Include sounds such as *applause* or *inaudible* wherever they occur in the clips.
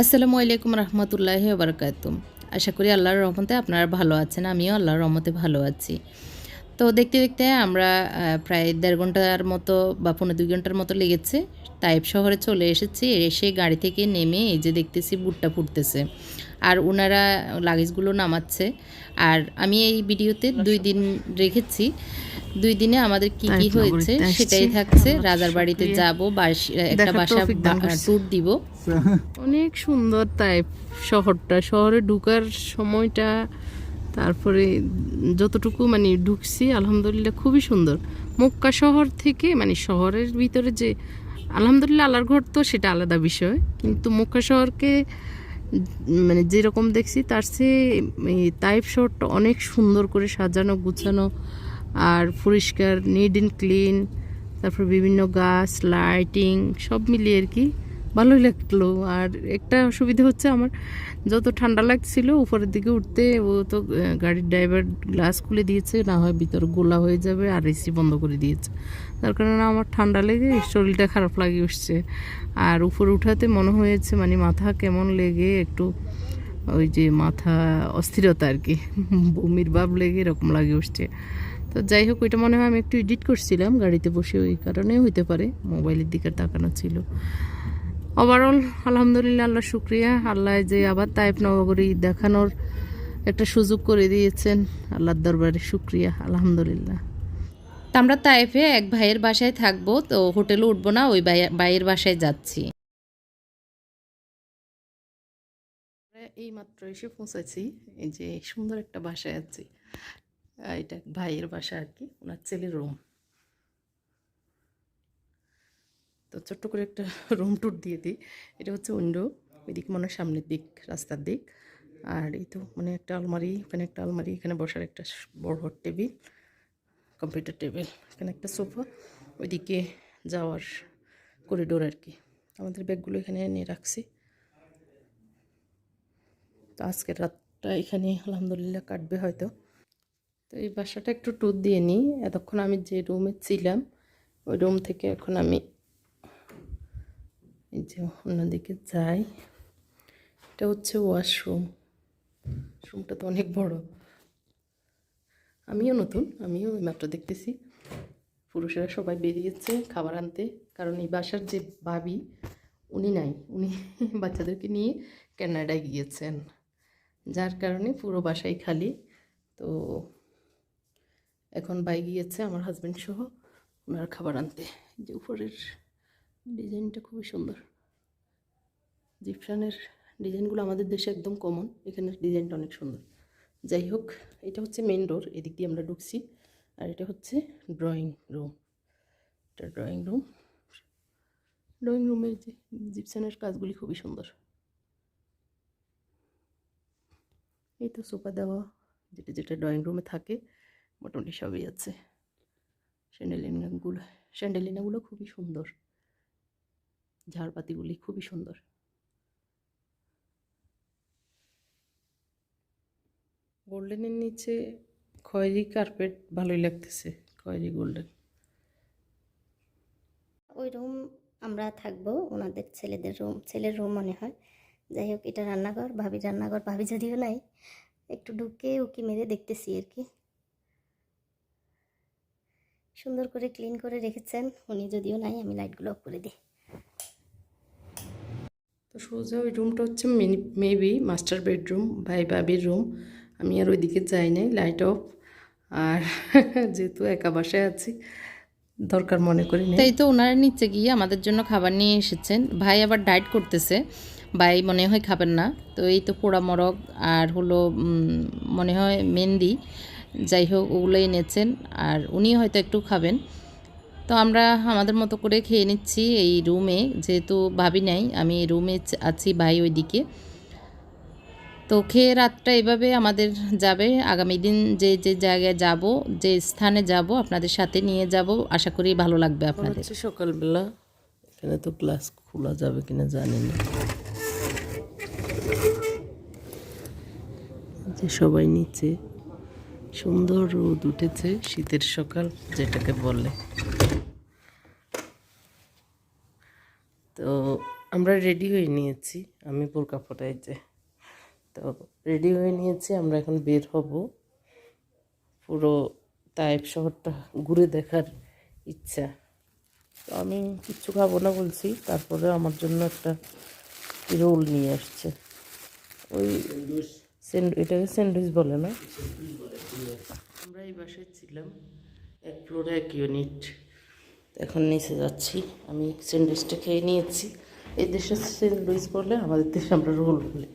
আসসালামু আলাইকুম রহমতুল্লাহ বারকাতুম আশা করি আল্লাহর রহমতে আপনারা ভালো আছেন, আমিও আল্লাহর রহমতে ভালো আছি। তো দেখতে দেখতে আমরা প্রায় দেড় ঘণ্টার মতো বা পনেরো দুই ঘণ্টার মতো লেগেছে। টাইপ শহরে চলে এসেছি, এসে গাড়ি থেকে নেমে এই যে দেখতেছি বুটটা ফুটতেছে। আর ওনারা লাগেজগুলো নামাচ্ছে। আর আমি এই ভিডিওতে দুই দিন রেখেছি। দুই দিনে আমাদের কি কি হয়েছে সেটাই থাকছে। রাজার বাড়িতে যাব বাস- একটা বাসা। ট্যুর দিব। *laughs* অনেক সুন্দর তাই শহরটা। শহরে ঢুকার সময়টা তারপরে যতটুকু মানে ঢুকছি আলহামদুলিল্লাহ খুবই সুন্দর। মক্কা শহর থেকে মানে শহরের ভিতরে যে আলহামদুলিল্লাহ আল্লাহর ঘর তো সেটা আলাদা বিষয়। কিন্তু মক্কা শহরকে মানে যেরকম দেখছি, তার চেয়ে টাইপ তাইফ অনেক সুন্দর করে সাজানো, গুছানো, আর পরিষ্কার নিড ইন ক্লিন তারপর বিভিন্ন গাছ লাইটিং সব মিলিয়ে আর কি ভালোই লাগল। আর একটা অসুবিধা হচ্ছে আমার, যত ঠান্ডা লাগছিল উপরের দিকে উঠতে, ও তো গাড়ির ড্রাইভার গ্লাস খুলে দিয়েছে, না হয় ভিতর গোলা হয়ে যাবে আর এসি বন্ধ করে দিয়েছে। তার কারণে আমার ঠান্ডা লেগে শরীরটা খারাপ লাগে উঠছে। আর উপরে উঠাতে মনে হয়েছে মানে মাথা কেমন লেগে, একটু ওই যে মাথা অস্থিরতা আর কি, বমির ভাব লেগে এরকম লাগে উঠছে। তো যাই হোক, ওইটা মনে হয় আমি একটু এডিট করছিলাম, গাড়িতে বসে ওই কারণেও হইতে পারে, মোবাইলের দিকে তাকানো ছিল। ওভারঅল আলহামদুলিল্লাহ, আল্লাহ শুক্রিয়া। আল্লাহ যে আবার তাইপ নগরী দেখানোর একটা সুযোগ করে দিয়েছেন। আল্লাহর দরবারে শুক্রিয়া, আলহামদুলিল্লাহ। আমরা তাইফে এক ভাইয়ের বাসায় থাকব, তো হোটেলে উঠবো না, ওই ভাই- ভাইয়ের বাসায় যাচ্ছি। এই মাত্র এসে পৌঁছেছি, এই যে সুন্দর একটা বাসায় আছি। এটা ভাইয়ের বাসা আর কি, ওনার ছেলের রুম তো ছোট্ট করে একটা *laughs* রুম ট্যুর দিয়ে দিই। এটা হচ্ছে উইন্ডো এদিকে মনে সামনের দিক, রাস্তার দিক। আর এই তো মানে একটা আলমারি, এখানে একটা আলমারি, এখানে বসার একটা বড় টেবিল কম্পিউটার টেবিল এখানে একটা সোফা ওইদিকে যাওয়ার করিডোর আর কি। আমাদের ব্যাগগুলো এখানে নিয়ে রাখছি। তো আজকের রাতটা এখানে আলহামদুলিল্লাহ কাটবে হয়তো। তো এই বাসাটা একটু ট্যুর দিয়ে নিই। এতক্ষণ আমি যে রুমে ছিলাম, ওই রুম থেকে এখন আমি এই যে অন্যদিকে যাই, এটা হচ্ছে ওয়াশরুম রুমটা তো অনেক বড়। আমিও নতুন, আমিও মাত্র দেখতেছি। পুরুষেরা সবাই বেরিয়েছে খাবার আনতে, কারণ এই বাসার যে ভাবি, উনি নাই। উনি *laughs* বাচ্চাদেরকে নিয়ে কানাডায় গিয়েছেন। যার কারণে পুরো বাসাই খালি। তো এখন বাই গিয়েছে আমার হাজব্যান্ড সহ, ওনার খাবার আনতে। যে উপরের ডিজাইনটা খুবই সুন্দর। জিপসানের ডিজাইনগুলো আমাদের দেশে একদম কমন এখানের ডিজাইনটা অনেক সুন্দর। যাই হোক, এটা হচ্ছে মেন ডোর এদিক দিয়ে আমরা ঢুকছি। আর এটা হচ্ছে ড্রয়িং রুম এটা ড্রয়িং রুম ড্রয়িং রুমের যে জিপসানের কাজগুলি খুবই সুন্দর। এই তো সোফা দেওয়া, যেটা যেটা ড্রয়িং রুমে থাকে, মোটামুটি সবই আছে। স্যান্ডেলিনাগুলো স্যান্ডেলিনাগুলো খুবই সুন্দর। ঝাড়পাতিগুলি খুবই সুন্দর। গোল্ডেনের নিচে খয়েরি কার্পেট ভালোই লাগতেছে খয়েরি গোল্ডেন। ওই রুম আমরা থাকব ওনাদের ছেলেদের রুম ছেলের রুম মনে হয়। যাই হোক এটা রান্নাঘর ভাবি রান্নাঘর ভাবি যদিও নাই একটু ঢুকে উকি মেরে দেখতেছি আর কি। সুন্দর করে ক্লিন করে রেখেছেন উনি যদিও নাই আমি লাইটগুলো অফ করে দিই। তো সোজা ওই রুমটা হচ্ছে মেবি মাস্টার বেডরুম ভাই বাবির রুম আমি আর ওইদিকে যাই নাই লাইট অফ আর *laughs* যেহেতু একা বাসায় আছি, দরকার মনে করি তাই তো ওনারা নিচে গিয়ে আমাদের জন্য খাবার নিয়ে এসেছেন। ভাই আবার ডায়েট করতেছে, ভাই মনে হয় খাবেন না। তো এই তো পোড়া মরগ আর হলো মনে হয় মেহেন্দি। যাই হোক, ওগুলো এনেছেন, আর উনি হয়তো একটু খাবেন। আমরা আমাদের মতো করে খেয়ে নিচ্ছি এই রুমে যেহেতু ভাবি নাই আমি রুমে আছি ভাই ওইদিকে। তো খেয়ে রাতটা এভাবে আমাদের যাবে। আগামী দিন যে যে জায়গায় যাব যে স্থানে যাব আপনাদের সাথে নিয়ে যাব আশা করি ভালো লাগবে আপনাদের। সকালবেলা। এখানে তো ক্লাস খোলা যাবে কিনা জানি না। যে সবাই নিচে। সুন্দর রোদ উঠেছে শীতের সকাল যেটাকে বলে। তো আমরা রেডি হয়ে নিয়েছি আমি বোরকা পরাই যে। তো রেডি হয়ে নিয়েছি আমরা এখন বের হব। পুরো তাইপ শহরটা ঘুরে দেখার ইচ্ছা। তো আমি কিচ্ছু খাব না বলছি তারপরে আমার জন্য একটা রোল নিয়ে আসছে। ওই এটাকে স্যান্ডউইচ বলে না? আমরা এই বাসায় ছিলাম এক ফ্লোরে এক ইউনিট এখন নিচে যাচ্ছি। আমি স্যান্ডউইচটা খেয়ে নিয়েছি। এই দেশে স্যান্ডউইচ বলে আমাদের দেশে আমরা রোল বলি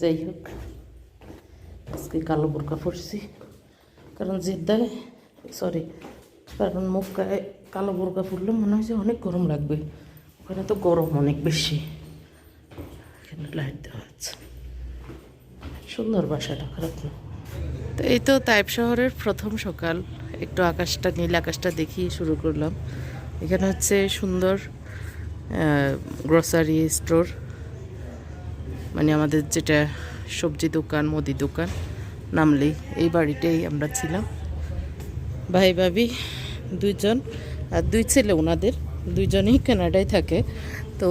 যাই হোক, আজকে কালো বোরকা পরছি। কারণ জেদ্দায় সরি কারণ মক্কায় কালো বোরকা পরলে মনে হয় যে অনেক গরম লাগবে। ওখানে তো গরম অনেক বেশি। এখানে লাইট দেওয়া আছে। সুন্দর বাসাটা, খারাপ না। তো এই তো তাইপ শহরের প্রথম সকাল। একটু আকাশটা, নীল আকাশটা দেখি শুরু করলাম। এখানে হচ্ছে সুন্দর গ্রসারি স্টোর মানে আমাদের যেটা সবজি দোকান, মুদি দোকান নামলেই এই বাড়িটাই আমরা ছিলাম। ভাই ভাবি দুইজন আর দুই ছেলে ওনাদের, দুইজনেই কানাডায় থাকে। তো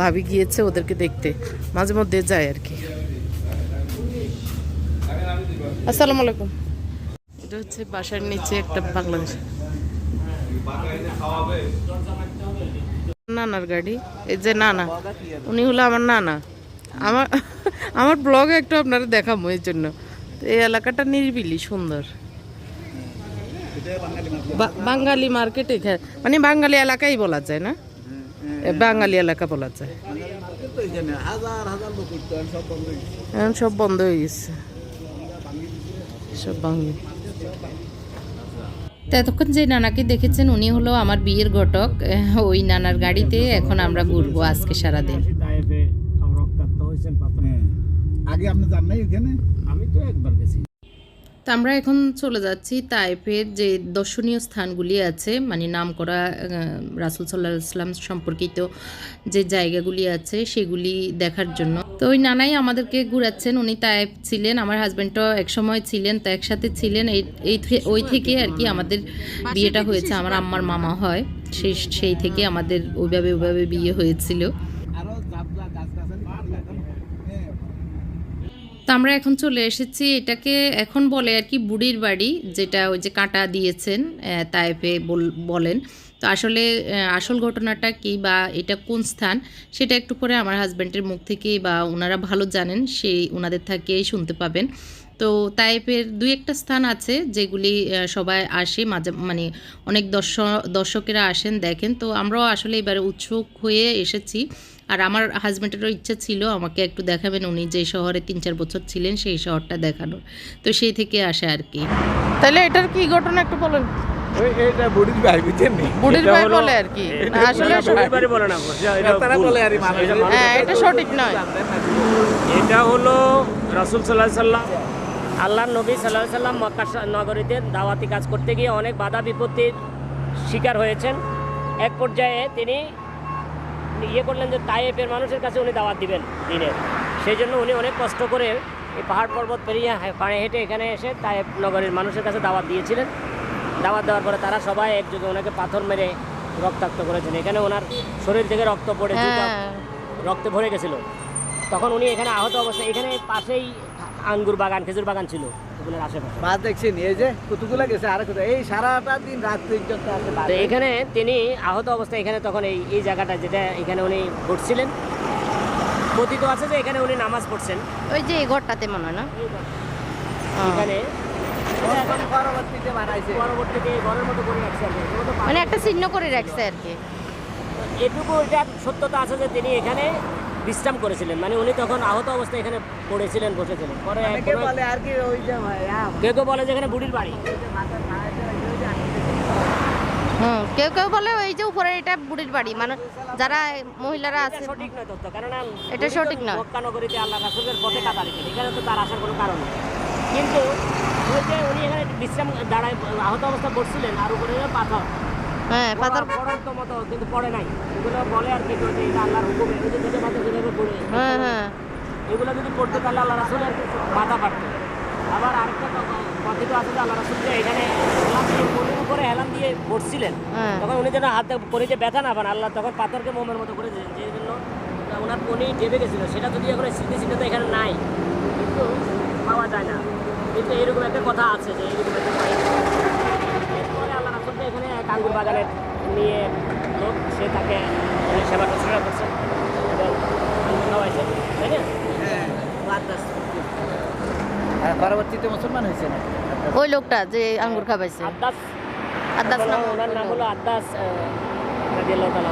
ভাবি গিয়েছে ওদেরকে দেখতে, মাঝে মধ্যে যায় আর কি। আসসালামু আলাইকুম। এটা হচ্ছে বাসার নিচে একটা বাংলাদেশ নানার গাড়ি? এই যে নানা। উনি হলো আমার নানা। আমার *laughs* আমার ব্লগে একটু আপনারা দেখাবো এই জন্য। এই এলাকাটা নিরিবিলি, সুন্দর। বাঙালি মার্কেট মানে বাঙালি এলাকাই বলা যায় না? বাঙালি এলাকা বলা যায়। সব বন্ধ হয়ে গেছে। সব বাঙালি। তো এতক্ষণ যে নানাকে দেখেছেন উনি হলো আমার বিয়ের ঘটক। *laughs* ওই নানার গাড়িতে এখন আমরা ঘুরবো আজকে সারাদিন। পাথর আগে আপনি যান নাই ওখানে আমি তো একবার গেছি। তো আমরা এখন চলে যাচ্ছি তাইফের যে দর্শনীয় স্থানগুলি আছে মানে নাম করা রাসুল সাল্লাহ ইসলাম সম্পর্কিত যে জায়গাগুলি আছে সেগুলি দেখার জন্য। তো ওই নানাই আমাদেরকে ঘুরাচ্ছেন। উনি তাইফ ছিলেন, আমার হাজব্যান্ডও একসময় ছিলেন, তো একসাথে ছিলেন। এই ওই থেকে আর কি আমাদের বিয়েটা হয়েছে। আমার আম্মার মামা হয় সেই সেই থেকে আমাদের ওইভাবে ওইভাবে বিয়ে হয়েছিল আরও যাবলা গাছ গাছালি কাটলে এখন হ্যাঁ, তো আমরা এখন চলে এসেছি এটাকে এখন বলে আর কি বুড়ির বাড়ি, যেটা ওই যে কাঁটা দিয়েছেন তাইপে বল- বলেন। তো আসলে আসল ঘটনাটা কি বা এটা কোন স্থান, সেটা একটু পরে আমার হাজব্যান্ডের মুখ থেকে বা ওনারা ভালো জানেন, সেই ওনাদের থেকেই শুনতে পাবেন। তো তাইপের দুই একটা স্থান আছে যেগুলি সবাই আসে মাঝে মানে অনেক দর্শক দর্শকেরা আসেন, দেখেন। তো আমরাও আসলে এবারে উৎসুক হয়ে এসেছি। আর আমার হাজব্যান্ডেরও ইচ্ছা ছিল আমাকে একটু দেখাবেন উনি যে শহরে তিন চার বছর ছিলেন সেই শহরটা দেখানোর। তো সেই থেকে আসে আর কি। তাহলে এটার কি ঘটনা একটু বলেন? ওই বুড়ির ভাই বুঝছেন বুড়ির ভাই বলে আর কি। আসলে বলে না এটা তারা বলে আর কি মানুষ এটা মানুষ- হ্যাঁ এটা সঠিক নয়। এটা হলো রাসুল সাল্লাম আল্লাহ নবী সাল্লাহ সাল্লাম মক্কা শ- নগরীতে দাওয়াতি কাজ করতে গিয়ে অনেক বাধা বিপত্তির শিকার হয়েছেন। এক পর্যায়ে তিনি ইয়ে করলেন যে তাইফের মানুষের কাছে উনি দাওয়াত দিবেন দিনের সেই জন্য উনি অনেক কষ্ট করে এই পাহাড় পর্বত পেরিয়ে পায়ে হেঁটে এখানে এসে তাইফ নগরীর মানুষের কাছে দাওয়াত দিয়েছিলেন। দাওয়াত দেওয়ার পরে তারা সবাই একযোগে ওনাকে পাথর মেরে রক্তাক্ত করেছেন। এখানে ওনার শরীর থেকে রক্ত পড়ে হ্যাঁ। রক্তে ভরে গেছিল। তখন উনি এখানে আহত অবস্থায় এখানে পাশেই আঙ্গুর বাগান খেজুর বাগান ছিল। ওগুলোর আশেপাশে? মাছ দেখছেন এই যে কতগুলা গেছে আর কোথায়? এই সারাটা দিন রাত পর্যন্ত আছে এখানে তিনি আহত অবস্থায় এখানে তখন এই এই জায়গাটা যেটা এখানে উনি ঘুরছিলেন কথিত আছে যে এখানে উনি নামাজ পড়ছেন। ওই যে এই ঘরটাতে মনে হয় না? এখানে এখন পরবর্তীতে বানাইছে। পরবর্তীতে এই ঘরের মতো করে রাখছে আর কি। এগুলো তো মানে একটা চিহ্ন করে রাখছে আর কি। এটুকু এটা সত্যতা আছে যে তিনি এখানে বিশ্রাম করেছিলেন। মানে উনি তখন আহত অবস্থায় এখানে পড়েছিলেন বসেছিলেন। পরে অনেকে বলে আর কি ওই কেউ কেউ বলে যে এখানে বুড়ির বাড়ি। হুম কেউ কেউ বলে ওই যে উপরে এটা বুড়ির বাড়ি মানে যারা মহিলারা আছে। সঠিক নয় তথ্য কারণ এটা সঠিক নয়। মক্কা নগরীতে আল্লাহ রাসুলের পথে কাটা রেখেছেন এখানে তো তার আসার কোনো কারণ নেই। কিন্তু ওই যে উনি এখানে বিশ্রাম দাঁড়ায় আহত অবস্থা বসছিলেন আর উপরে পাথর। হ্যাঁ পড়ার তো মতো কিন্তু পড়ে নাই। এগুলো বলে আর কি যে এটা আল্লাহর হুকুমে এই যে দুটো পাথর যেভাবে পড়ে হ্যাঁ হ্যাঁ। এগুলো যদি পড়তো তাহলে আল্লাহ রাসুলের মাথা পারতো আবার আরেকটা কথিত আছে যে আল্লাহ রাসুল যে এখানে হেলান উপরে হেলান দিয়ে বসছিলেন হ্যাঁ। তখন উনি যেন হাতে করিতে ব্যথা না পান আল্লাহ তখন পাথরকে মোমের মতো করে যে যে জন্য ওনার উনি ডেবে গেছিল। সেটা যদি এখন স্মৃতি চিহ্ন তো এখানে নাই কিন্তু পাওয়া যায় না। কিন্তু এরকম একটা কথা আছে যে এরকম একটা কাহিনী। এরপরে আল্লাহ রাসুলকে এখানে এক আঙ্গুর বাগানের নিয়ে লোক সে তাকে এখানে সেবা শুশ্রূষা করছে এবং আঙ্গুর খাওয়াইছে তাই না? আর পরবর্তীতে মুসলমান হয়েছে না ওই লোকটা যে আঙ্গুর খাবাইছে। আদাস আদাস নাম ওনার নাম হলো আদাস রাদিয়াল্লাহু তাআলা।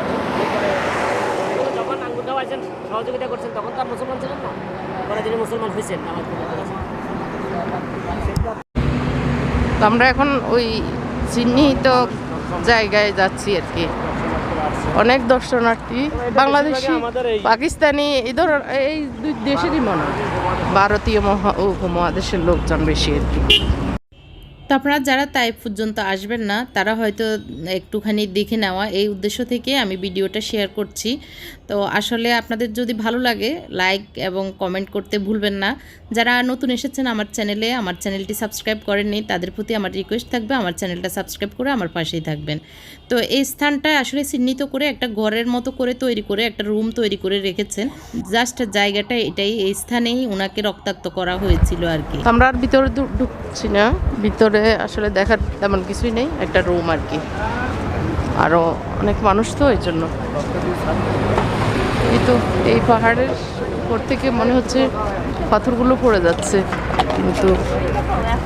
যখন আঙ্গুর খাওয়াইছেন সহযোগিতা করছেন তখন তো আর মুসলমান ছিলেন না? পরে তিনি মুসলমান হয়েছেন আমার তো আমরা এখন ওই চিহ্নিত জায়গায় যাচ্ছি আর কি অনেক দর্শনার্থী, বাংলাদেশি, পাকিস্তানি, এই ধর এই দুই দেশেরই মনে। ভারতীয় মহা উপমহাদেশের লোকজন বেশি আর কি তো আপনারা যারা তাই পর্যন্ত আসবেন না, তারা হয়তো একটুখানি দেখে নেওয়া। এই উদ্দেশ্য থেকে আমি ভিডিওটা শেয়ার করছি। তো আসলে আপনাদের যদি ভালো লাগে লাইক এবং কমেন্ট করতে ভুলবেন না। যারা নতুন এসেছেন আমার চ্যানেলে আমার চ্যানেলটি সাবস্ক্রাইব করেননি, তাদের প্রতি আমার রিকোয়েস্ট থাকবে, আমার চ্যানেলটা সাবস্ক্রাইব করে আমার পাশেই থাকবেন। তো এই স্থানটা আসলে চিহ্নিত করে একটা ঘরের মতো করে তৈরি করে, একটা রুম তৈরি করে রেখেছেন। জাস্ট জায়গাটা এটাই, এই স্থানেই ওনাকে রক্তাক্ত করা হয়েছিল আর কি। আমরা আর ভিতরে ঢুকছি না। ভিতরে আসলে দেখার তেমন কিছুই নেই, একটা রুম আর কি। আরও অনেক মানুষ তো এই জন্য। এই তো, এই পাহাড়ের উপর থেকে মনে হচ্ছে পাথরগুলো পড়ে যাচ্ছে। কিন্তু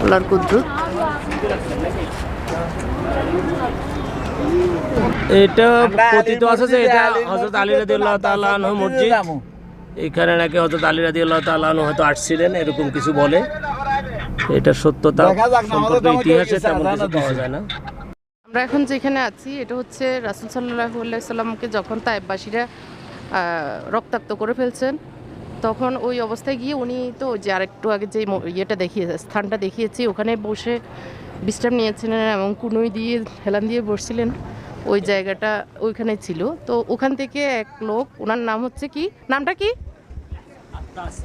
আল্লাহর কুদরত। এটা কথিত আছে যে এটা হযরত আলী রাদিয়াল্লাহু তাআলা মসজিদ। এখানে নাকি হযরত আলী রাদিয়াল্লাহু তাআলা আনহু হয়তো আসছিলেন, এরকম কিছু বলে। এটা সত্যতা সম্পর্কে ইতিহাসে তেমন আমরা কিছু না পাওয়া যায় না। আমরা এখন যেখানে আছি এটা হচ্ছে রাসুল সাল্লাহ সাল্লামকে যখন তাইবাসীরা রক্তাক্ত করে ফেলছেন তখন ওই অবস্থায় গিয়ে উনি তো ওই যে আরেকটু আগে যে ইয়েটা দেখিয়ে স্থানটা দেখিয়েছি ওখানে বসে বিশ্রাম নিয়েছিলেন এবং কুনুই দিয়ে হেলান দিয়ে বসছিলেন। ওই জায়গাটা ওইখানে ছিল। তো ওখান থেকে এক লোক ওনার নাম হচ্ছে কি? নামটা কি?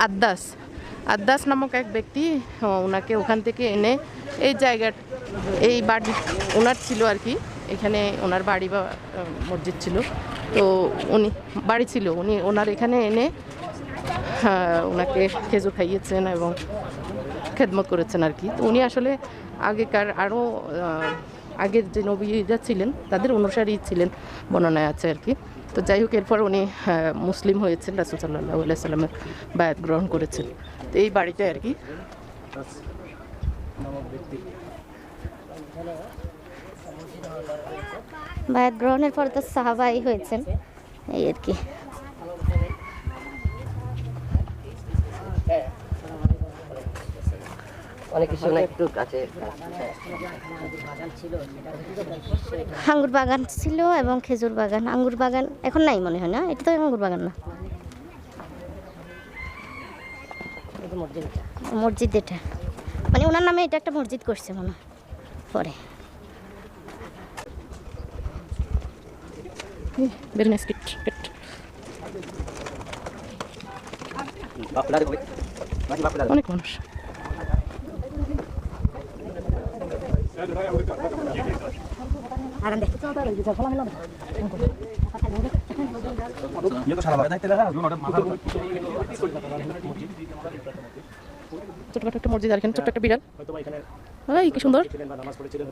আদ্দাস। আদ্দাস নামক এক ব্যক্তি ওনাকে ওখান থেকে এনে এই জায়গা এই বাড়ি ওনার ছিল আর কি, এখানে ওনার বাড়ি বা মসজিদ ছিল। তো উনি, বাড়ি ছিল, উনি ওনার এখানে এনে ওনাকে খেজুর খাইয়েছেন এবং খেদমত করেছেন আর কি। তো উনি আসলে আগেকার আরও আগের যে নবীরা ছিলেন, তাদের অনুসারী ছিলেন, বর্ণনায় আছে আর কি। তো যাই হোক, এরপর উনি মুসলিম হয়েছেন, রাসুল সাল্লাহ সাল্লামের বায়াত গ্রহণ করেছেন। তো এই বাড়িটাই আর কি। বায়াত গ্রহণের পর তো সাহাবাই হয়েছেন। এই আর কি। অনেক কিছু একটু কাছে। আঙ্গুর বাগান ছিল এবং খেজুর বাগান। আঙ্গুর বাগান এখন নাই মনে হয় না? এটা তো আঙ্গুর বাগান না। মসজিদ এটা। মানে ওনার নামে এটা একটা মসজিদ করছে মনে পরে। ভেরি নাইস কিট কিট অনেক মানুষ। একটা মসজিদ আর এখানে ছোট্ট একটা বিড়াল। এই, কি সুন্দর।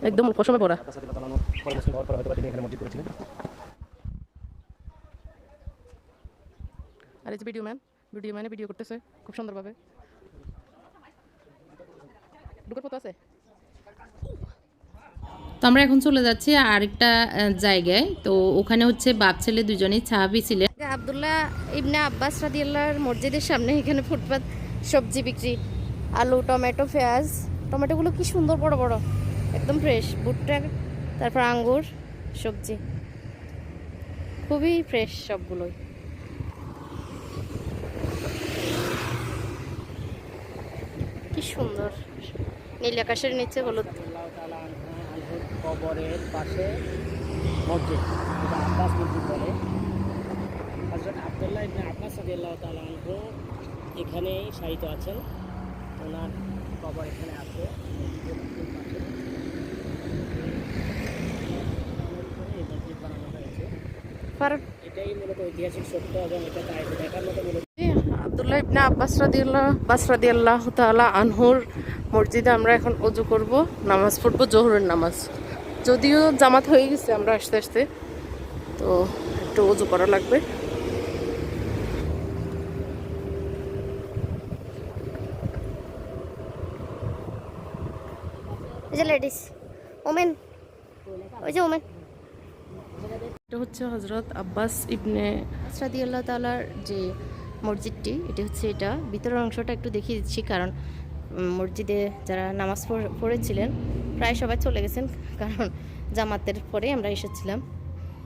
একদম আর ভিডিও ম্যান ভিডিও ম্যানে ভিডিও খুব সুন্দরভাবে। আছে? আমরা এখন চলে যাচ্ছি আরেকটা জায়গায়। তো ওখানে হচ্ছে বাপ ছেলে দুজনেই সাহাবি ছিলেন আবদুল্লাহ ইবনে আব্বাস রাদিয়াল্লাহর মসজিদের সামনে এখানে ফুটপাত, সবজি বিক্রি, আলু, টমেটো, পেঁয়াজ। টমেটোগুলো কি সুন্দর বড় বড়, একদম ফ্রেশ ভুট্টা, তারপর আঙ্গুর, সবজি। খুবই ফ্রেশ সবগুলোই। কি সুন্দর। নীল আকাশের নিচে হলুদ। কবরের পাশে মসজিদ যেটা আব্বাস মসজিদ বলে। হজরত আবদুল্লাহ ইবনে আব্বাস রাদিয়াল্লাহু তাআলা আনহু এখানেই শায়িত আছেন। ওনার কবর এখানে আছে। এটাই মূলত ঐতিহাসিক সত্য এবং এটা তাইফে দেখার মতো মূলত। আব্দুল্লাহ ইবনে আব্বাস রাদিয়াল্লাহ বাস রাদিয়াল্লাহ তাআলা আনহুর মসজিদে আমরা এখন অজু করব। নামাজ পড়ব জোহরের নামাজ। যদিও জামাত হয়ে গেছে আমরা আস্তে আস্তে। তো একটু অজু করা লাগবে। যে লেডিস ওমেন ওই যে ওমেন এটা হচ্ছে হজরত আব্বাস ইবনে তালার যে মসজিদটি এটি হচ্ছে এটা। ভিতরের অংশটা একটু দেখিয়ে দিচ্ছি কারণ মসজিদে যারা নামাজ পড়- পড়েছিলেন, প্রায় সবাই চলে গেছেন, কারণ জামাতের পরে আমরা এসেছিলাম।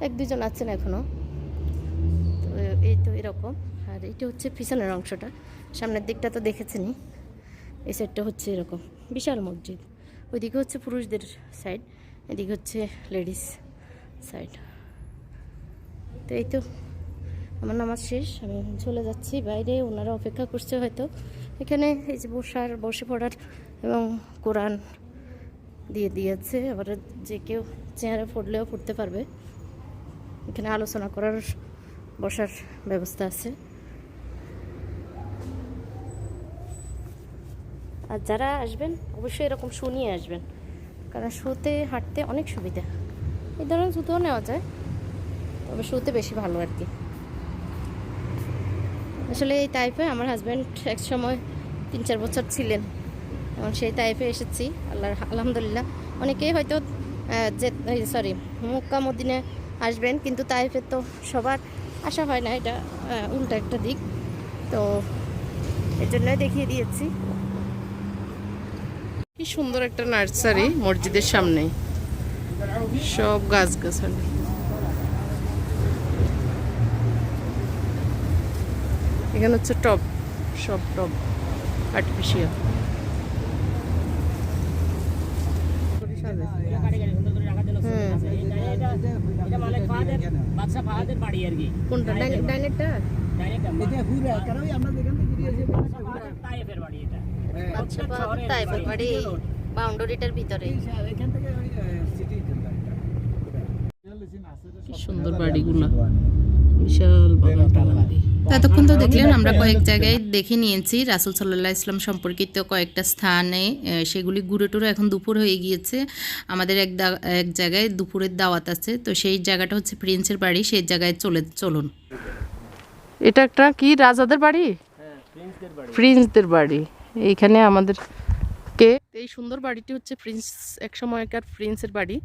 এক, দুজন আছেন এখনও তো এই তো এরকম। আর এটা হচ্ছে পিছনের অংশটা। সামনের দিকটা তো দেখেছেনই। এই সাইডটা হচ্ছে এরকম। বিশাল মসজিদ। ওইদিকে হচ্ছে পুরুষদের সাইড, এদিকে হচ্ছে লেডিস সাইড। তো এই তো, আমার নামাজ শেষ। আমি চলে যাচ্ছি। বাইরে ওনারা অপেক্ষা করছে হয়তো। এখানে এই যে বসার, বসে পড়ার এবং কোরআন দিয়ে দিয়েছে। আবার যে কেউ চেয়ারে পড়লেও পড়তে পারবে। এখানে আলোচনা করার, বসার ব্যবস্থা আছে। আর যারা আসবেন, অবশ্যই এরকম শু নিয়ে আসবেন। কারণ শুতে, হাঁটতে অনেক সুবিধা। এই ধরনের জুতোও নেওয়া যায়। তবে শুতে বেশি ভালো আর কি। আসলে এই টাইপে আমার হাজব্যান্ড এক সময় তিন চার বছর ছিলেন। এবং সেই টাইপে এসেছি আল্লাহ আলহামদুলিল্লাহ। অনেকেই হয়তো যে সরি মক্কা মদিনে আসবেন, কিন্তু তাইফে তো সবার আশা হয় না, এটা উল্টা একটা দিক। তো এর জন্যই দেখিয়ে দিয়েছি। কি সুন্দর একটা নার্সারি মসজিদের সামনে। সব গাছ গাছালি এখানে হচ্ছে টব সব টব আর্টিফিশিয়াল কোনটা? ডাইনেটটা আচ্ছা তাইফের বাড়ি বাউন্ডারিটার ভিতরে। এখান থেকে ওই সিটি কি সুন্দর বাড়িগুলো। বিশাল বাগান টাগান দিয়ে। তো এতক্ষণ তো দেখলেন আমরা কয়েক জায়গায় দেখে নিয়েছি। রাসুল সাল্লাহ ইসলাম সম্পর্কিত কয়েকটা স্থানে সেগুলি ঘুরে টুরে এখন দুপুর হয়ে গিয়েছে। আমাদের এক দা- এক জায়গায় দুপুরের দাওয়াত আছে। তো সেই জায়গাটা হচ্ছে প্রিন্সের বাড়ি। সেই জায়গায় চলে চলুন। এটা একটা কি রাজাদের বাড়ি? প্রিন্সদের বাড়ি। এইখানে আমাদের কে? এই সুন্দর বাড়িটি হচ্ছে প্রিন্স এক সময়কার প্রিন্সের বাড়ি।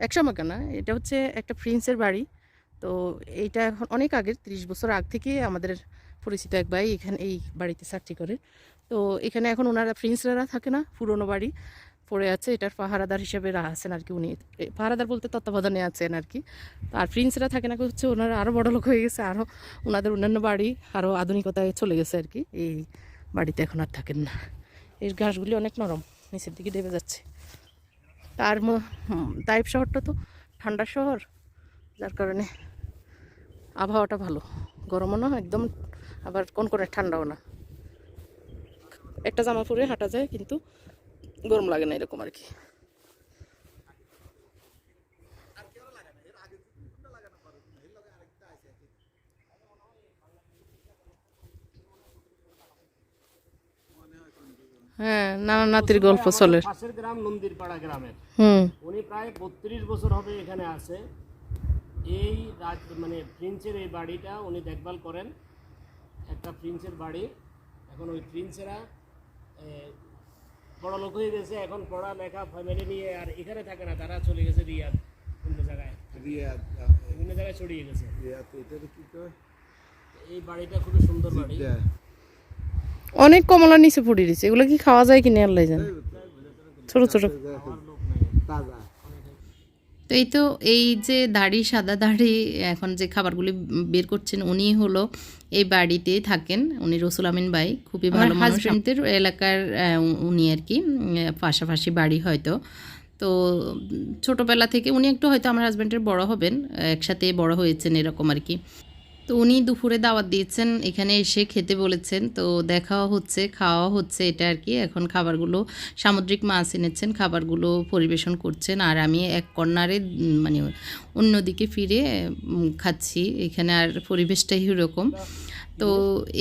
এক সময়কার না এটা হচ্ছে একটা প্রিন্সের বাড়ি। তো এইটা এখন অনেক আগের, ত্রিশ বছর আগ থেকে আমাদের পরিচিত এক ভাই এখানে এই বাড়িতে চাকরি করে। তো এখানে এখন ওনারা প্রিন্সরা থাকে না, পুরনো বাড়ি। পড়ে আছে, এটার পাহারাদার হিসেবে আছেন আর কি উনি। পাহারাদার বলতে তত্ত্বাবধানে আছেন আর কি। আর প্রিন্সরা থাকে না, হচ্ছে ওনারা আরও বড় লোক হয়ে গেছে আরও ওনাদের অন্যান্য বাড়ি আরও আধুনিকতায় চলে গেছে আর কি। এই বাড়িতে এখন আর থাকেন না। এর ঘাসগুলি অনেক নরম, নিচের দিকে ডেবে যাচ্ছে। তার তাইপ শহরটা তো ঠান্ডা শহর, যার কারণে আবহাওয়াটা ভালো। গরমও না একদম আবার কোন করে ঠান্ডাও না। একটা জামা পরে হাঁটা যায় কিন্তু গরম লাগে না এরকম আর কি। হ্যাঁ নানা নাতির গল্প চলে। পাশের গ্রাম নন্দিরপাড়া গ্রামের। হুম। উনি প্রায় বত্রিশ বছর হবে এখানে আছে। এই রাজ মানে প্রিন্সের এই বাড়িটা উনি দেখভাল করেন। একটা প্রিন্সের বাড়ি। এখন ওই প্রিন্সেরা বড় লোক হয়ে গেছে এখন পড়ালেখা ফ্যামিলি নিয়ে আর এখানে থাকে না তারা চলে গেছে রিয়াদ বিভিন্ন জায়গায়। রিয়াদ বিভিন্ন জায়গায় ছড়িয়ে গেছে। এই বাড়িটা খুবই সুন্দর বাড়ি। অনেক কমলা নিচে পড়ে দিছে এগুলো কি খাওয়া যায় কিনে আল্লাহ জানে? ছোট ছোট। তাজা। তো এই তো এই যে দাড়ি সাদা দাড়ি এখন যে খাবারগুলি বের করছেন উনি হলো এই বাড়িতে থাকেন। উনি রসুল আমিন ভাই খুবই ভালো হাজবেন্ডের এলাকার উনি আর কি পাশাপাশি বাড়ি হয়তো। তো ছোটবেলা থেকে উনি একটু হয়তো আমার হাজবেন্ডের বড় হবেন একসাথে বড় হয়েছেন এরকম আর কি। তো উনি দুপুরে দাওয়াত দিয়েছেন এখানে এসে খেতে বলেছেন। তো দেখাও হচ্ছে খাওয়া হচ্ছে এটা আর কি। এখন খাবারগুলো সামুদ্রিক মাছ এনেছেন খাবারগুলো পরিবেশন করছেন। আর আমি এক কর্নারে মানে অন্যদিকে ফিরে খাচ্ছি। এখানে আর পরিবেশটাই এরকম তো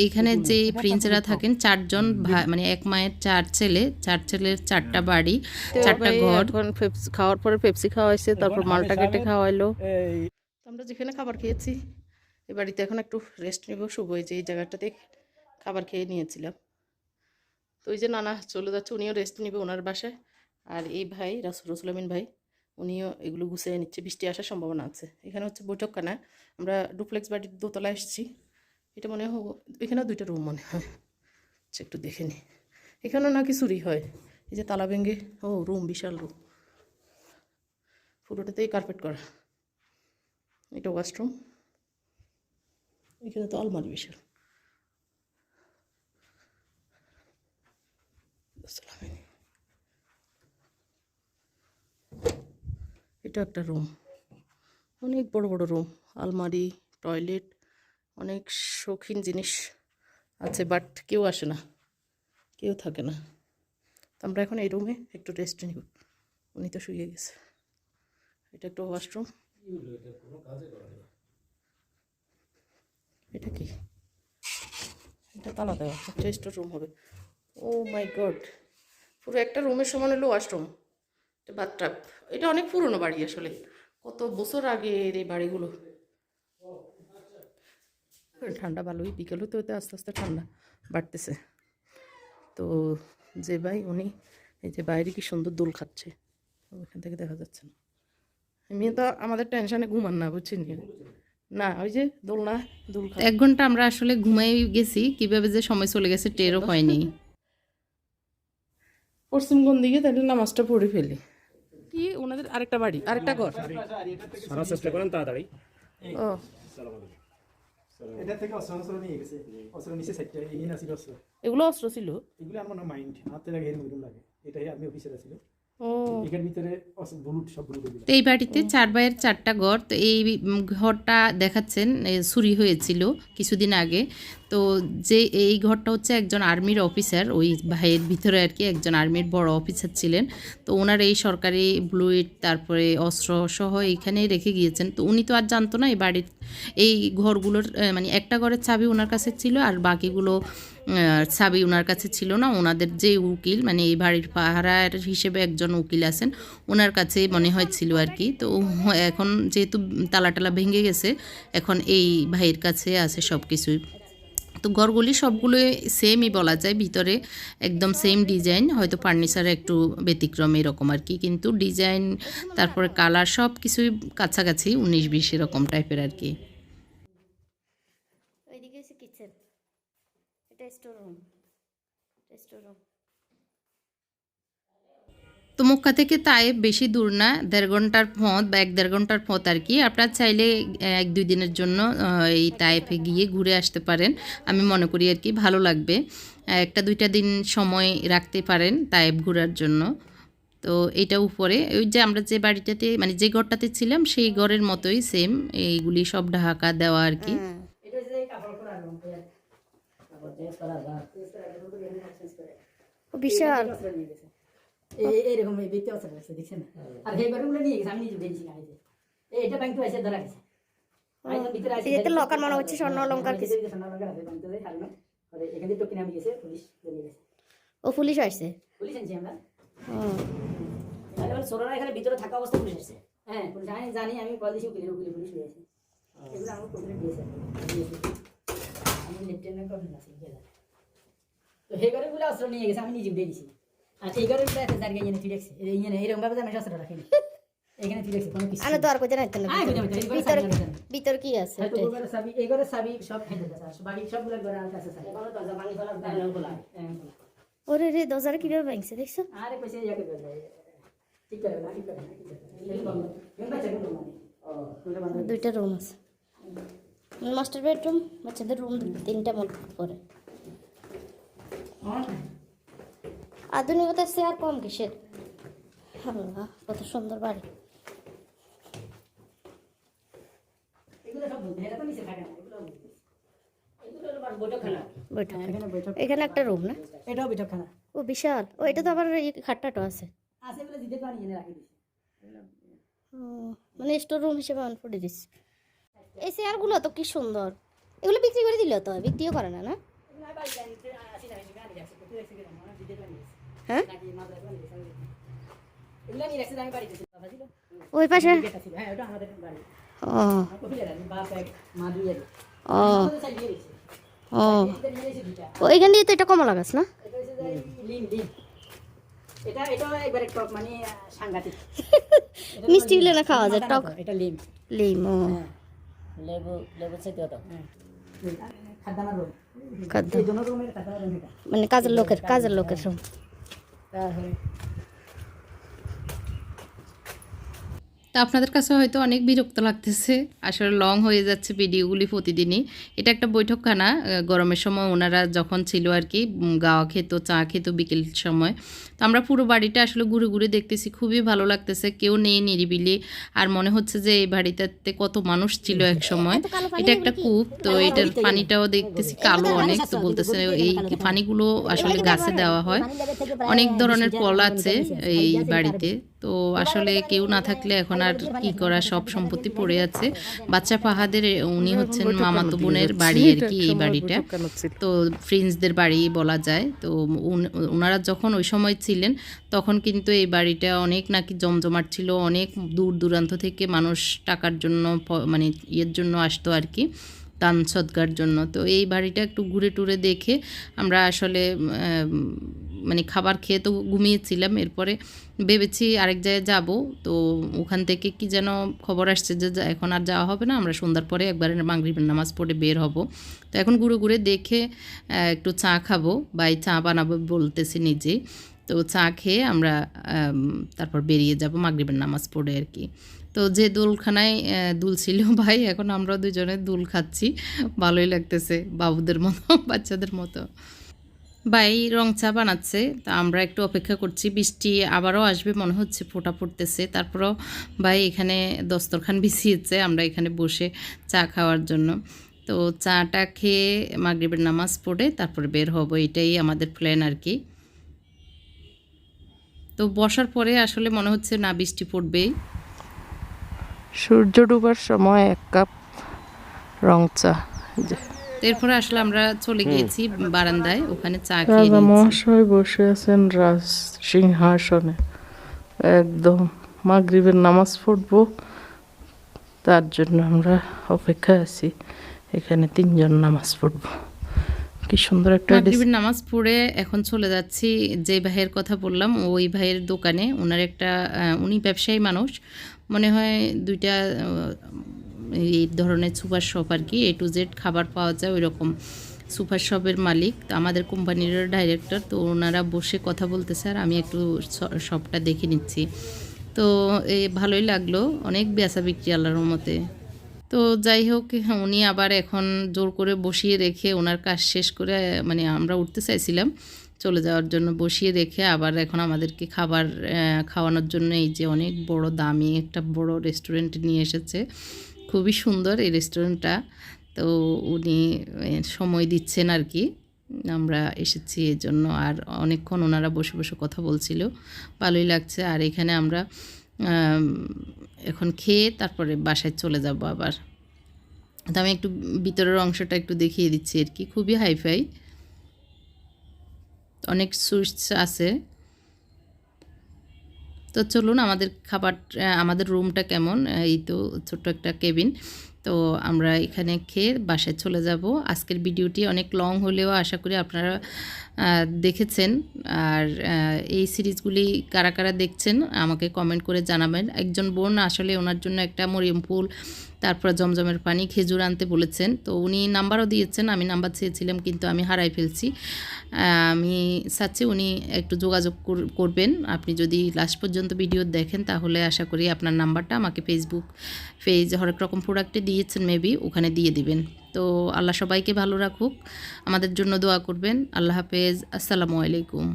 এইখানে যে প্রিন্সেরা থাকেন চারজন ভাই মানে এক মায়ের চার ছেলে চার ছেলের চারটা বাড়ি চারটা ঘর। খাওয়ার পরে পেপসি খাওয়া হয়েছে তারপর মালটা কেটে খাওয়াইলো। আমরা যেখানে খাবার খেয়েছি এ বাড়িতে এখন একটু রেস্ট নিব শুভ হয়েছে এই জায়গাটাতে খাবার খেয়ে নিয়েছিলাম। তো ওই যে নানা চলে যাচ্ছে, উনিও রেস্ট নিবে ওনার বাসায়। আর এই ভাই, রাসুল রসুলামিন ভাই, উনিও এগুলো গুছিয়ে নিচ্ছে, বৃষ্টি আসার সম্ভাবনা আছে। এখানে হচ্ছে বৈঠকখানা, আমরা ডুপ্লেক্স বাড়ির দোতলা এসেছি। এটা মনে হয়, এখানেও দুইটা রুম মনে হয়। আচ্ছা একটু দেখে নি। এখানেও নাকি চুরি হয়। এই যে তালা ভেঙে, ও রুম বিশাল রুম পুরোটাতেই কার্পেট করা। এটা ওয়াশরুম এখানে তো আলমারি বিশাল। এটা একটা রুম। অনেক বড় বড় রুম। আলমারি, টয়লেট, অনেক শৌখিন জিনিস আছে, বাট কেউ আসে না। কেউ থাকে না। আমরা এখন এই রুমে একটু রেস্ট নিব। উনি তো শুয়ে গেছে। এটা একটা ওয়াশরুম এটা কি? এটা তালা দেওয়া, একটা স্টোর রুম হবে। ও মাই গড পুরো একটা রুমের সমান হলো ওয়াশরুম বাথটাব এটা অনেক পুরনো বাড়ি আসলে। কত বছর আগের এই বাড়িগুলো? ঠান্ডা ভালোই, বিকেল হতে হতে আস্তে আস্তে ঠান্ডা বাড়তেছে। তো যে ভাই, উনি এই যে বাইরে কি সুন্দর দোল খাচ্ছে, ওইখান থেকে দেখা যাচ্ছে না। এমনি তো আমাদের টেনশনে ঘুমান না, বুঝছেন না ওই যে দোলনা দোল এক ঘণ্টা আমরা আসলে ঘুমাই গেছি কীভাবে যে সময় চলে গেছে টেরও হয়নি পশ্চিম কোন দিকে? তাহলে নামাজটা পড়ে ফেলি। কি? ওনাদের আরেকটা বাড়ি আরেকটা ঘর। সারার চেষ্টা করেন তাড়াতাড়ি। ও। এটা থেকে অস্ত্র অস্ত্র নিয়ে গেছে। অস্ত্র নিচে সাইডটা এই না ছিল অস্ত্র। এগুলো অস্ত্র ছিল? এগুলো আমার মাইন্ড হাতে লাগে লাগে। এটাই আমি অফিসে ছিল ভিতরে অস্ত্র বুলুট সব বুলুট তো এই বাড়িতে চার ভাইয়ের চারটা ঘর তো এই ঘরটা দেখাচ্ছেন চুরি হয়েছিল কিছুদিন আগে। তো যে এই ঘরটা হচ্ছে একজন আর্মির অফিসার ওই ভাইয়ের ভিতরে আর কি একজন আর্মির বড় অফিসার ছিলেন। তো ওনার এই সরকারি ব্লুইট তারপরে অস্ত্র সহ এইখানেই রেখে গিয়েছেন। তো উনি তো আর জানতো না এই বাড়ির এই ঘরগুলোর মানে একটা ঘরের চাবি ওনার কাছে ছিল আর বাকিগুলো চাবি ওনার কাছে ছিল না ওনাদের যে উকিল মানে এই বাড়ির পাহারার হিসেবে একজন উকিল আছেন ওনার কাছে মনে হয় ছিল আর কি। তো এখন যেহেতু তালা টালা ভেঙে গেছে, এখন এই ভাইয়ের কাছে আছে সব কিছুই তো ঘরগুলি সবগুলো সেমই বলা যায়, ভিতরে একদম সেম ডিজাইন হয়তো ফার্নিচার একটু ব্যতিক্রম এরকম আর কি, কিন্তু ডিজাইন তারপরে কালার সব কিছুই কাছাকাছি, উনিশ বিশ এরকম টাইপের আর কি ওইদিকে হচ্ছে কিচেন এটা স্টোর রুম স্টোর রুম তো মক্কা থেকে তাই বেশি দূর না দেড় ঘণ্টার পথ বা এক দেড় ঘণ্টার পথ আর কি। আপনার চাইলে এক দুই দিনের জন্য এই তাইফে গিয়ে ঘুরে আসতে পারেন। আমি মনে করি আর কি ভালো লাগবে। একটা দুইটা দিন সময় রাখতে পারেন তাইফ ঘোরার জন্য। তো এটা উপরে ওই যে আমরা যে বাড়িটাতে মানে যে ঘরটাতে ছিলাম সেই ঘরের মতোই সেম এইগুলি সব ঢাকা দেওয়া আর কি। বিশাল। এই ব্যক্তি অবস্থা করছে দেখছেন আর সেই ঘরগুলো নিয়ে গেছে আমি নিজে গাড়িতে এই এটা ব্যাংক এসে ধরা গেছে। এতে লকার মনে হচ্ছে স্বর্ণ অলংকার কিছু। স্বর্ণ অলংকার আছে ব্যাংক তো হারানো এখান থেকে টকি নামে গেছে পুলিশ বেরিয়ে গেছে। ও পুলিশ আসছে? পুলিশ আনছি আমরা। তাহলে এখানে ভিতরে থাকা অবস্থা পুলিশ আসছে। হ্যাঁ পুলিশ আমি জানি আমি কল দিয়েছি উকিলের উকিলে পুলিশ হয়ে আছে এগুলো আমার কমপ্লেন দিয়েছে দিয়েছে। আমি লেফটেন্যান্ট কর্নেল আছি তো সেই ঘরেগুলো অস্ত্র নিয়ে গেছে আমি নিজে উঠে দিছি আর এই এরকম ভাবে আমি রাখিনি। এখানে কোনো কিছু তো আর তো, ভিতর ভিতর কি আছে? এই সব বাড়ি সবগুলো আমার কাছে দরজা ভাঙি খোলা ওরে রে দরজাটা কীভাবে ভাঙছে দেখছ? আরে কইছে ইয়াকে ঠিক করে না ঠিক করে না মানে দুইটা রুম আছে। মাস্টার বেডরুম বাচ্চাদের রুম তিনটা মত করে আধুনিকতার চেয়ার কম কিসের? আল্লাহ কত সুন্দর বাড়ি। বৈঠক এখানে একটা রুম না? এটাও বৈঠকখানা। ও বিশাল। ও এটা তো আবার খাটটাটো আছে। মানে স্টোর রুম হিসেবে অন করে দিস এই চেয়ারগুলো তো কি সুন্দর। এগুলো বিক্রি করে দিল তো বিক্রিও করে না না? হ্যাঁ? ছিল ওই পাশে। এটা ছিল হ্যাঁ ওটা আমাদের বাড়ি ও। ও। চাই ও। এটা নিয়ে গেছি দুইটা ও এখান দিয়ে তো এটা কমলা গাছ না? মানে *laughs* মিষ্টি হলে না খাওয়া যায়? টক। এটা লিম। লিম ও। লেবু লেবু এটা মানে কাজের লোকের কাজের লোকের রুম তারপরে তা আপনাদের কাছে হয়তো অনেক বিরক্ত লাগতেছে। আসলে লং হয়ে যাচ্ছে ভিডিওগুলি প্রতিদিনই। এটা একটা বৈঠকখানা গরমের সময় ওনারা যখন ছিল আর কি গাওয়া খেত চা খেত বিকেল সময়। তো আমরা পুরো বাড়িটা আসলে ঘুরে ঘুরে দেখতেছি খুবই ভালো লাগতেছে। কেউ নেই নিরিবিলি। আর মনে হচ্ছে যে এই বাড়িটাতে কত মানুষ ছিল এক সময়। এটা একটা কূপ তো এটার পানিটাও দেখতেছি কালো অনেক। তো বলতেছে এই পানিগুলো আসলে গাছে দেওয়া হয়। অনেক ধরনের কল আছে এই বাড়িতে। তো আসলে কেউ না থাকলে এখন আর কি করা সব সম্পত্তি পড়ে আছে। বাচ্চা পাহাদের উনি হচ্ছেন মামাতো বোনের বাড়ি আর কি এই বাড়িটা। তো ফ্রেন্ডসদের বাড়ি বলা যায়। তো ওনারা যখন ওই সময় ছিলেন তখন কিন্তু এই বাড়িটা অনেক নাকি জমজমাট ছিল অনেক দূর দূরান্ত থেকে মানুষ টাকার জন্য মানে ইয়ের জন্য আসতো আর কি দান সদ্গার জন্য। তো এই বাড়িটা একটু ঘুরে টুরে দেখে আমরা আসলে মানে খাবার খেয়ে তো ঘুমিয়েছিলাম, এরপরে ভেবেছি আরেক জায়গায় যাব। তো ওখান থেকে কি যেন খবর আসছে যে এখন আর যাওয়া হবে না, আমরা সন্ধ্যার পরে একবারে মাগরিবের নামাজ পড়ে বের হব। তো এখন ঘুরে ঘুরে দেখে একটু চা খাব বা চা বানাবো বলতেছি নিজে। তো চা খেয়ে আমরা তারপর বেরিয়ে যাব মাগরিবের নামাজ পড়ে আর কি। তো যে দুলখানায় দুল ছিল *laughs* ভাই, এখন আমরা দুজনে দুল খাচ্ছি। ভালোই লাগতেছে বাবুদের মতো, বাচ্চাদের মতো। ভাই রং চা বানাচ্ছে। তা আমরা একটু অপেক্ষা করছি। বৃষ্টি আবারও আসবে, মনে হচ্ছে ফোটা পড়তেছে। তারপরও ভাই এখানে দস্তরখান বিছিয়েছে আমরা এখানে বসে চা খাওয়ার জন্য। তো চাটা খেয়ে মাগরিবের নামাজ পড়ে তারপরে বের হব। এটাই আমাদের প্ল্যান আর কি। তো বসার পরে আসলে মনে হচ্ছে না বৃষ্টি পড়বেই। সূর্য ডুবার সময় এক কাপ রং চা। এরপরে আসলে আমরা চলে গিয়েছি বারান্দায় ওখানে চা খেয়ে মহাশয় বসে আছেন রাজ সিংহাসনে। একদম মাগরিবের নামাজ পড়ব তার জন্য আমরা অপেক্ষায় আছি। এখানে তিনজন নামাজ পড়ব। কি সুন্দর একটা মাগরিবের নামাজ পড়ে এখন চলে যাচ্ছি যে ভাইয়ের কথা বললাম ওই ভাইয়ের দোকানে। ওনার একটা আহ, উনি ব্যবসায়ী মানুষ। মনে হয় দুইটা এই ধরনের সুপার শপ আর কি এ টু জেড খাবার পাওয়া যায় ওই রকম সুপার শপের মালিক আমাদের কোম্পানির ডাইরেক্টর তো ওনারা বসে কথা বলতেছে আর আমি একটু শপটা দেখে নিচ্ছি। তো এ ভালোই লাগল, অনেক বেচা বিক্রি আল্লাহর মতে তো যাই হোক, উনি আবার এখন জোর করে বসিয়ে রেখে ওনার কাজ শেষ করে মানে আমরা উঠতে চাইছিলাম, চলে যাওয়ার জন্য বসিয়ে রেখে আবার এখন আমাদেরকে খাবার খাওয়ানোর জন্য এই যে অনেক বড় দামি একটা বড় রেস্টুরেন্ট নিয়ে এসেছে। খুবই সুন্দর এই রেস্টুরেন্টটা। তো উনি সময় দিচ্ছেন আর কি আমরা এসেছি এর জন্য। আর অনেকক্ষণ ওনারা বসে বসে কথা বলছিল। ভালোই লাগছে। আর এখানে আমরা এখন খেয়ে তারপরে বাসায় চলে যাব আবার। তো আমি একটু ভিতরের অংশটা একটু দেখিয়ে দিচ্ছি আর কি খুবই হাইফাই। অনেক সুইটস আছে। তো চলুন আমাদের খাবার আমাদের রুমটা কেমন? এই তো ছোট্ট একটা কেবিন। তো আমরা এখানে খেয়ে বাসায় চলে যাব। আজকের ভিডিওটি অনেক লং হলেও আশা করি আপনারা দেখেছেন। আর এই সিরিজগুলি কারা কারা দেখছেন আমাকে কমেন্ট করে জানাবেন। একজন বোন আসলে ওনার জন্য একটা মরিয়ম ফুল, তারপর জমজমের পানি, খেজুর আনতে বলেছেন। তো উনি নাম্বারও দিয়েছেন, আমি নাম্বার চেয়েছিলাম কিন্তু আমি হারাই ফেলছি। আমি চাচ্ছি উনি একটু যোগাযোগ কর- করবেন। আপনি যদি লাস্ট পর্যন্ত ভিডিও দেখেন তাহলে আশা করি আপনার নাম্বারটা আমাকে ফেসবুক পেজ হরেক রকম প্রোডাক্টে দিয়েছেন মেবি ওখানে দিয়ে দিবেন। তো আল্লাহ সবাইকে ভালো রাখুক। আমাদের জন্য দোয়া করবেন। আল্লাহ হাফেজ। আসসালামু আলাইকুম।